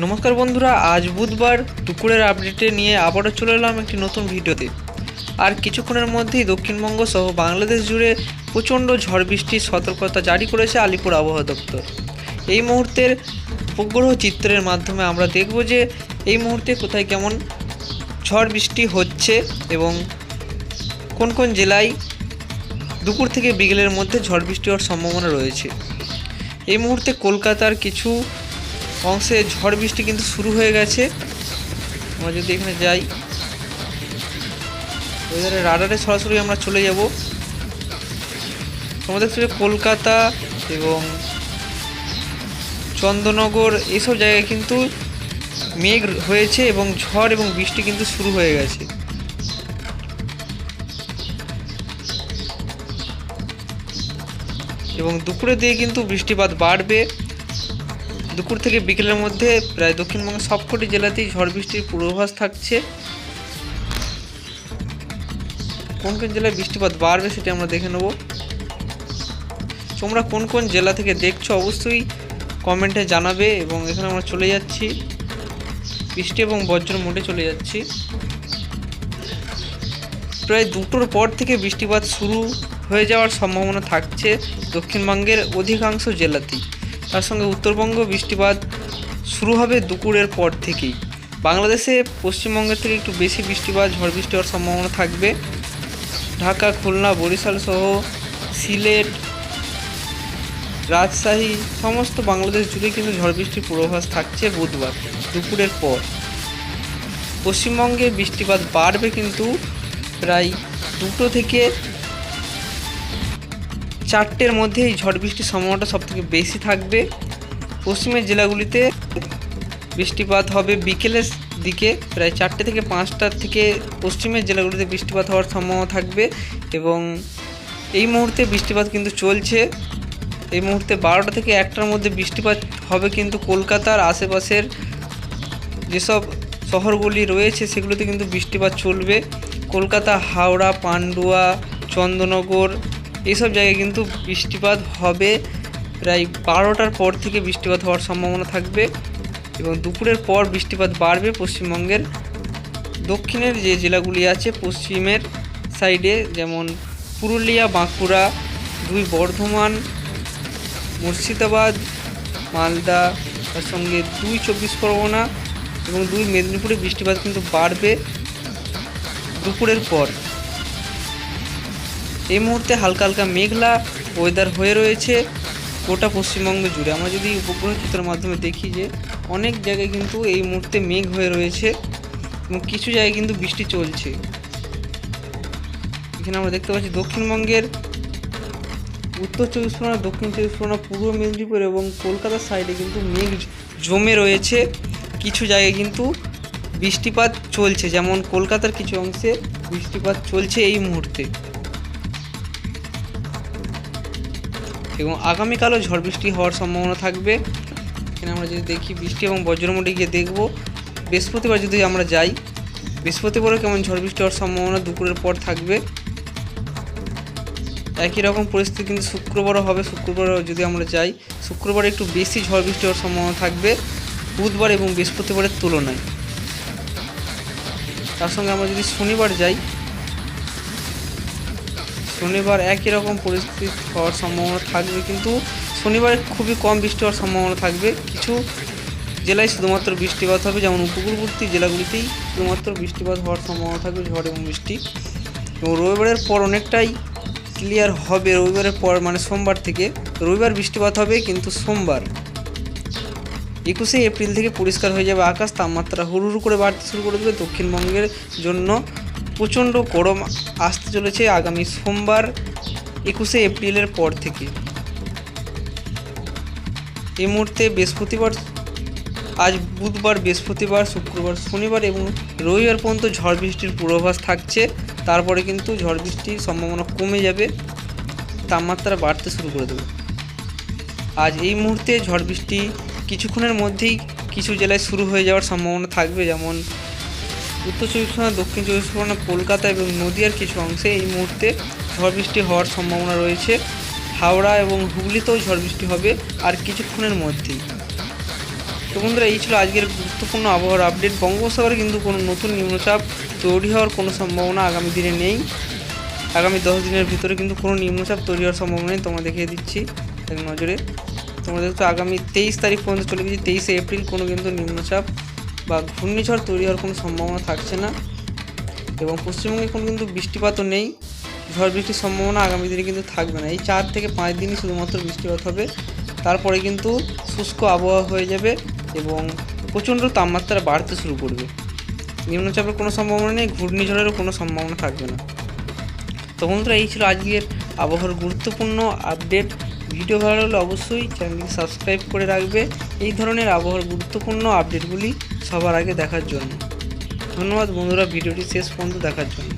নমস্কার বন্ধুরা, আজ বুধবার দুপুরের আপডেটে নিয়ে আবারও চলে এলাম একটি নতুন ভিডিওতে। আর কিছুক্ষণের মধ্যেই দক্ষিণবঙ্গ সহ বাংলাদেশ জুড়ে প্রচণ্ড ঝড় বৃষ্টির সতর্কতা জারি করেছে আলিপুর আবহাওয়া দপ্তর। এই মুহূর্তের উপগ্রহ চিত্রের মাধ্যমে আমরা দেখব যে এই মুহূর্তে কোথায় কেমন ঝড় বৃষ্টি হচ্ছে এবং কোন কোন জেলায় দুপুর থেকে বিকেলের মধ্যে ঝড় বৃষ্টি হওয়ার সম্ভাবনা রয়েছে। এই মুহূর্তে কলকাতার কিছু অংশে ঝড় বৃষ্টি কিন্তু শুরু হয়ে গেছে। আমরা যদি এখানে যাই ওয়েদারে রাডারে সরাসরি আমরা চলে যাব। আমাদের দেখতে কলকাতা এবং চন্দননগর এইসব জায়গায় কিন্তু মেঘ হয়েছে এবং ঝড় এবং বৃষ্টি কিন্তু শুরু হয়ে গেছে। এবং দুপুরে দিয়ে কিন্তু বৃষ্টিপাত বাড়বে। দুপুর থেকে বিকেলের মধ্যে প্রায় দক্ষিণবঙ্গের সবকটি জেলাতেই ঝড় বৃষ্টির পূর্বাভাস থাকছে। কোন কোন জেলায় বৃষ্টিপাত বাড়বে সেটা আমরা দেখে নেব। তোমরা কোন কোন জেলা থেকে দেখছ অবশ্যই কমেন্টে জানাবে এবং এখানে আমরা চলে যাচ্ছি। বৃষ্টি এবং বজ্র মোটে চলে যাচ্ছি। প্রায় দুটোর পর থেকে বৃষ্টিপাত শুরু হয়ে যাওয়ার সম্ভাবনা থাকছে দক্ষিণবঙ্গের অধিকাংশ জেলাতেই। তার সঙ্গে উত্তরবঙ্গ বৃষ্টিপাত শুরু হবে দুপুরের পর থেকেই। বাংলাদেশে পশ্চিমবঙ্গের থেকে একটু বেশি বৃষ্টিপাত, ঝড় বৃষ্টি হওয়ার সম্ভাবনা থাকবে। ঢাকা, খুলনা, বরিশাল সহ সিলেট, রাজশাহী সমস্ত বাংলাদেশ জুড়ে কিন্তু ঝড় বৃষ্টির পূর্বাভাস থাকছে বুধবার, দুপুরের পর। পশ্চিমবঙ্গে বৃষ্টিপাত বাড়বে কিন্তু প্রায় দুটো থেকে চারটের মধ্যে এই ঝড় বৃষ্টির সম্ভাবনাটা সবথেকে বেশি থাকবে। পশ্চিমের জেলাগুলিতে বৃষ্টিপাত হবে বিকেলের দিকে, প্রায় চারটে থেকে পাঁচটার থেকে পশ্চিমের জেলাগুলিতে বৃষ্টিপাত হওয়ার সম্ভাবনা থাকবে এবং এই মুহূর্তে বৃষ্টিপাত কিন্তু চলছে। এই মুহূর্তে বারোটা থেকে একটার মধ্যে বৃষ্টিপাত হবে কিন্তু কলকাতার আশেপাশের যেসব শহরগুলি রয়েছে সেগুলোতে কিন্তু বৃষ্টিপাত চলবে। কলকাতা, হাওড়া, পান্ডুয়া চন্দননগর এইসব জায়গায় কিন্তু বৃষ্টিপাত হবে। প্রায় বারোটার পর থেকে বৃষ্টিপাত হওয়ার সম্ভাবনা থাকবে এবং দুপুরের পর বৃষ্টিপাত বাড়বে পশ্চিমবঙ্গের। দক্ষিণের যে জেলাগুলি আছে, পশ্চিমের সাইডে যেমন পুরুলিয়া, বাঁকুড়া, দুই বর্ধমান, মুর্শিদাবাদ, মালদা, তার সঙ্গে দুই চব্বিশ পরগনা এবং দুই মেদিনীপুরে বৃষ্টিপাত কিন্তু বাড়বে দুপুরের পর। এই মুহূর্তে হালকা হালকা মেঘলা ওয়েদার হয়ে রয়েছে। গোটা পশ্চিমবঙ্গ জুড়ে। আমরা যদি উপগ্রহ চিত্রের মাধ্যমে দেখি যে, অনেক জায়গায় কিন্তু এই মুহূর্তে মেঘ হয়ে রয়েছে এবং কিছু জায়গায় কিন্তু বৃষ্টি চলছে। এখানে আমরা দেখতে পাচ্ছি দক্ষিণবঙ্গের উত্তর চব্বিশ পরগনা, দক্ষিণ চব্বিশ পরগনা, পূর্ব মেদিনীপুর এবং কলকাতার সাইডে কিন্তু মেঘ জমে রয়েছে। কিছু জায়গায় কিন্তু বৃষ্টিপাত চলছে। যেমন কলকাতার কিছু অংশে বৃষ্টিপাত চলছে এই মুহূর্তে। এবং আগামীকালও ঝড় বৃষ্টি হওয়ার সম্ভাবনা থাকবে। এখানে আমরা যদি দেখি বৃষ্টি এবং বজ্রমুটে গিয়ে দেখব, বৃহস্পতিবার যদি আমরা যাই, বৃহস্পতিবারও কেমন ঝড় বৃষ্টি হওয়ার সম্ভাবনা দুপুরের পর থাকবে। একই রকম পরিস্থিতি কিন্তু শুক্রবারও হবে। শুক্রবারও যদি আমরা যাই, শুক্রবার একটু বেশি ঝড় বৃষ্টি হওয়ার সম্ভাবনা থাকবে বুধবার এবং বৃহস্পতিবারের তুলনায়। তার সঙ্গে আমরা যদি শনিবার যাই শনিবার একই রকম পরিস্থিতি হওয়ার সম্ভাবনা থাকবে, কিন্তু শনিবার খুবই কম বৃষ্টি হওয়ার সম্ভাবনা থাকবে। কিছু জেলায় শুধুমাত্র বৃষ্টিপাত হবে, যেমন উপকূলবর্তী জেলাগুলিতেই শুধুমাত্র বৃষ্টিপাত হওয়ার সম্ভাবনা থাকবে, ঝড় এবং বৃষ্টি। এবং রবিবারের পর অনেকটাই ক্লিয়ার হবে, রবিবারের পর মানে সোমবার থেকে। রবিবার বৃষ্টিপাত হবে, কিন্তু সোমবার একুশে এপ্রিল থেকে পরিষ্কার হয়ে যাবে আকাশ, তাপমাত্রা হুড় করে বাড়তে শুরু করে দেবে দক্ষিণবঙ্গের জন্য। প্রচণ্ড গরম আসতে চলেছে আগামী সোমবার, একুশে এপ্রিলের পর থেকে। এই মুহূর্তে বৃহস্পতিবার, আজ বুধবার, বৃহস্পতিবার, শুক্রবার, শনিবার এবং রবিবার পর্যন্ত ঝড় বৃষ্টির পূর্বাভাস থাকছে। তারপরে কিন্তু ঝড় বৃষ্টির সম্ভাবনা কমে যাবে, তাপমাত্রা বাড়তে শুরু করে দেবে। আজ এই মুহূর্তে ঝড় বৃষ্টি কিছুক্ষণের মধ্যেই কিছু জেলায় শুরু হয়ে যাওয়ার সম্ভাবনা থাকবে, যেমন উত্তর চব্বিশ পরগনা, দক্ষিণ চব্বিশ পরগনা, কলকাতা এবং নদিয়ার কিছু অংশে এই মুহূর্তে ঝড় বৃষ্টি হওয়ার সম্ভাবনা রয়েছে। হাওড়া এবং হুগলিতেও ঝড় বৃষ্টি হবে আর কিছুক্ষণের মধ্যেই। তো বন্ধুরা, এই ছিল আজকের গুরুত্বপূর্ণ আবহাওয়ার আপডেট। বঙ্গোপসাগরে কিন্তু কোনো নতুন নিম্নচাপ তৈরি হওয়ার কোনো সম্ভাবনা আগামী দিনে নেই। আগামী দশ দিনের ভিতরে কিন্তু কোনো নিম্নচাপ তৈরি হওয়ার সম্ভাবনা নেই। তোমরা দেখিয়ে দিচ্ছি এক নজরে। তোমাদের তো আগামী তেইশ তারিখ পর্যন্ত চলে গেছি। তেইশে এপ্রিল কোনো কিন্তু নিম্নচাপ বা ঘূর্ণিঝড় তৈরি হওয়ার কোনো সম্ভাবনা থাকছে না এবং পশ্চিমবঙ্গে কোনো কিন্তু বৃষ্টিপাতও নেই, ঝড় বৃষ্টির সম্ভাবনা আগামী দিনে কিন্তু থাকবে না। এই চার থেকে পাঁচ দিনই শুধুমাত্র বৃষ্টিপাত হবে। তারপরে কিন্তু শুষ্ক আবহাওয়া হয়ে যাবে এবং প্রচণ্ড তাপমাত্রা বাড়তে শুরু করবে। নিম্নচাপের কোনো সম্ভাবনা নেই, ঘূর্ণিঝড়েরও কোনো সম্ভাবনা থাকবে না। তো বন্ধুরা, এই ছিল আজকের আবহাওয়ার গুরুত্বপূর্ণ আপডেট ভিডিও ভালো লাগলে অবশ্যই চ্যানেলটি সাবস্ক্রাইব করে রাখবে। এই ধরনের আবহাওয়ার গুরুত্বপূর্ণ আপডেটগুলি সবার আগে দেখার জন্য। ধন্যবাদ বন্ধুরা, ভিডিওটি শেষ পর্যন্ত দেখার জন্য।